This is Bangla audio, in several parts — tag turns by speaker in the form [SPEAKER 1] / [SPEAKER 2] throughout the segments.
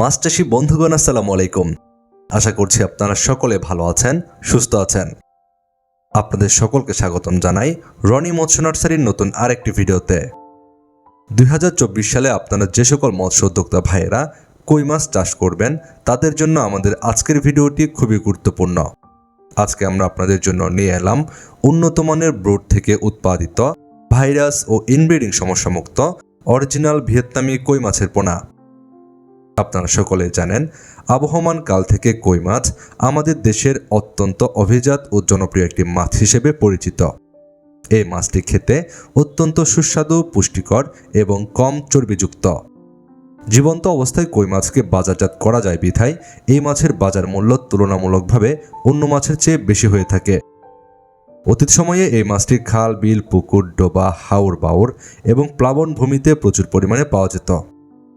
[SPEAKER 1] মাছ চাষি বন্ধুগণ, আসসালামু আলাইকুম। আশা করছি আপনারা সকলে ভালো আছেন, সুস্থ আছেন। আপনাদের সকলকে স্বাগতম জানাই রনি মৎস্য নার্সারির নতুন আরেকটি ভিডিওতে। দুই হাজার চব্বিশ সালে আপনারা যে সকল মৎস্য উদ্যোক্তা ভাইয়েরা কই মাছ চাষ করবেন, তাদের জন্য আমাদের আজকের ভিডিওটি খুবই গুরুত্বপূর্ণ। আজকে আমরা আপনাদের জন্য নিয়ে এলাম উন্নত মানের ব্রুড থেকে উৎপাদিত ভাইরাস ও ইনব্রিডিং সমস্যামুক্ত অরিজিনাল ভিয়েতনামি কই মাছের পোনা। আপনারা সকলে জানেন, আবহমান কাল থেকে কই মাছ আমাদের দেশের অত্যন্ত অভিজাত ও জনপ্রিয় একটি মাছ হিসেবে পরিচিত। এই মাছটি খেতে অত্যন্ত সুস্বাদু, পুষ্টিকর এবং কম চর্বিযুক্ত। জীবন্ত অবস্থায় কই মাছকে বাজারজাত করা যায় বিধায় এই মাছের বাজার মূল্য তুলনামূলকভাবে অন্য মাছের চেয়ে বেশি হয়ে থাকে। অতীত সময়ে এই মাছটি খাল, বিল, পুকুর, ডোবা, হাওর বাউর এবং প্লাবন ভূমিতে প্রচুর পরিমাণে পাওয়া যেত।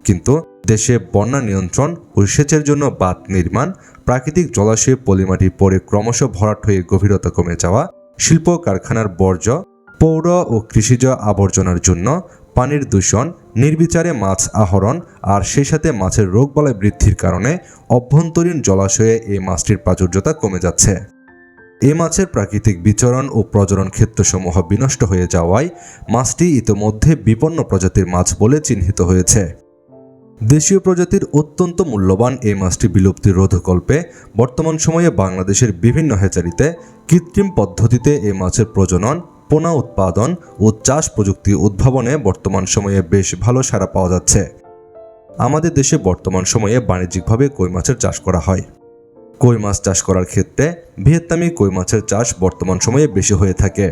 [SPEAKER 1] কিন্তু দেশে বন্যা নিয়ন্ত্রণ ও সেচের জন্য বাঁধ নির্মাণ, প্রাকৃতিক জলাশয়ে পলিমাটি পরে ক্রমশ ভরাট হয়ে গভীরতা কমে যাওয়া, শিল্প কারখানার বর্জ্য, পৌর ও কৃষিজ আবর্জনার জন্য পানির দূষণ, নির্বিচারে মাছ আহরণ আর সেই সাথে মাছের রোগবালাই বৃদ্ধির কারণে অভ্যন্তরীণ জলাশয়ে এই মাছটির প্রাচুর্যতা কমে যাচ্ছে। এ মাছের প্রাকৃতিক বিচরণ ও প্রজনন ক্ষেত্রসমূহ বিনষ্ট হয়ে যাওয়ায় মাছটি ইতোমধ্যে বিপন্ন প্রজাতির মাছ বলে চিহ্নিত হয়েছে। দেশীয় প্রজাতির অত্যন্ত মূল্যবান এই মাছটি বিলুপ্তির রোধকল্পে বর্তমান সময়ে বাংলাদেশের বিভিন্ন হেচারিতে কৃত্রিম পদ্ধতিতে এই মাছের প্রজনন, পোনা উৎপাদন ও চাষ প্রযুক্তি উদ্ভাবনে বর্তমান সময়ে বেশ ভালো সাড়া পাওয়া যাচ্ছে। আমাদের দেশে বর্তমান সময়ে বাণিজ্যিকভাবে কই মাছের চাষ করা হয়। কই মাছ চাষ করার ক্ষেত্রে ভিয়েতনামি কই মাছের চাষ বর্তমান সময়ে বেশি হয়ে থাকে।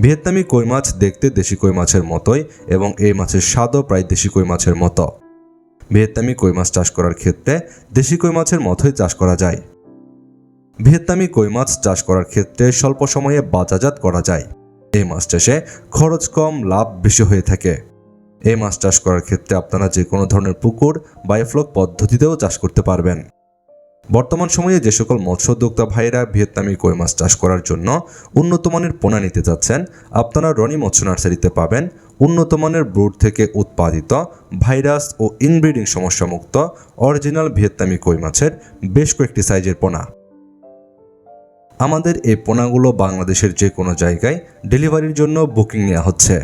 [SPEAKER 1] ভিয়েতনামি কই মাছ দেখতে দেশি কই মাছের মতোই এবং এই মাছের স্বাদও প্রায় দেশি কই মাছের মতো। ভিয়েতনামি কই মাছ চাষ করার ক্ষেত্রে দেশি কই মাছের মতোই চাষ করা যায়। ভিয়েতনামি কই মাছ চাষ করার ক্ষেত্রে স্বল্প সময়ে বাজারজাত করা যায়। এই মাছ চাষে খরচ কম, লাভ বেশি হয়ে থাকে। এই মাছ চাষ করার ক্ষেত্রে আপনারা যে কোনো ধরনের পুকুর বায়োফ্লক পদ্ধতিতেও চাষ করতে পারবেন। বর্তমান সময়ে যে সকল মৎস্য উদ্যোক্তা ভাইরা ভিয়েতনামি কই মাছ চাষ করার জন্য উন্নত মানের পোনা নিতে যাচ্ছেন, আপনারা রনি মৎস্য নার্সারিতে পাবেন উন্নত মানের ব্রুড থেকে উৎপাদিত ভাইরাস ও ইনব্রিডিং সমস্যামুক্ত অরিজিনাল ভিয়েতনামি কই মাছের বেশ কয়েকটি সাইজের পোনা। আমাদের এই পোনাগুলো বাংলাদেশের যে কোনো জায়গায় ডেলিভারির জন্য বুকিং নেওয়া হচ্ছে।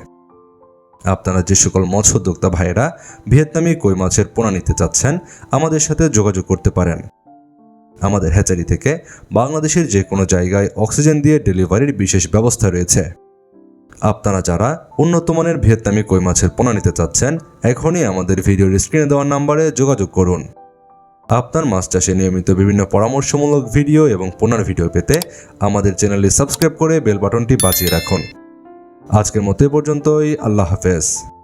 [SPEAKER 1] আপনারা যে সকল মৎস্য উদ্যোক্তা ভাইয়েরা ভিয়েতনামি কই মাছের পোনা নিতে চাচ্ছেন, আমাদের সাথে যোগাযোগ করতে পারেন। আমাদের হ্যাচারি থেকে বাংলাদেশের যে কোনো জায়গায় অক্সিজেন দিয়ে ডেলিভারির বিশেষ ব্যবস্থা রয়েছে। আপনারা যারা উন্নত মানের ভিয়েতনামি কই মাছের পোনা নিতে চাচ্ছেন, এখনই আমাদের ভিডিওর স্ক্রিনে দেওয়া নাম্বারে যোগাযোগ করুন। আপনার মাছ চাষে নিয়মিত বিভিন্ন পরামর্শমূলক ভিডিও এবং পোনার ভিডিও পেতে আমাদের চ্যানেলটি সাবস্ক্রাইব করে বেল বাটনটি বাজিয়ে রাখুন। আজকের মতো পর্যন্তই, আল্লাহ হাফেজ।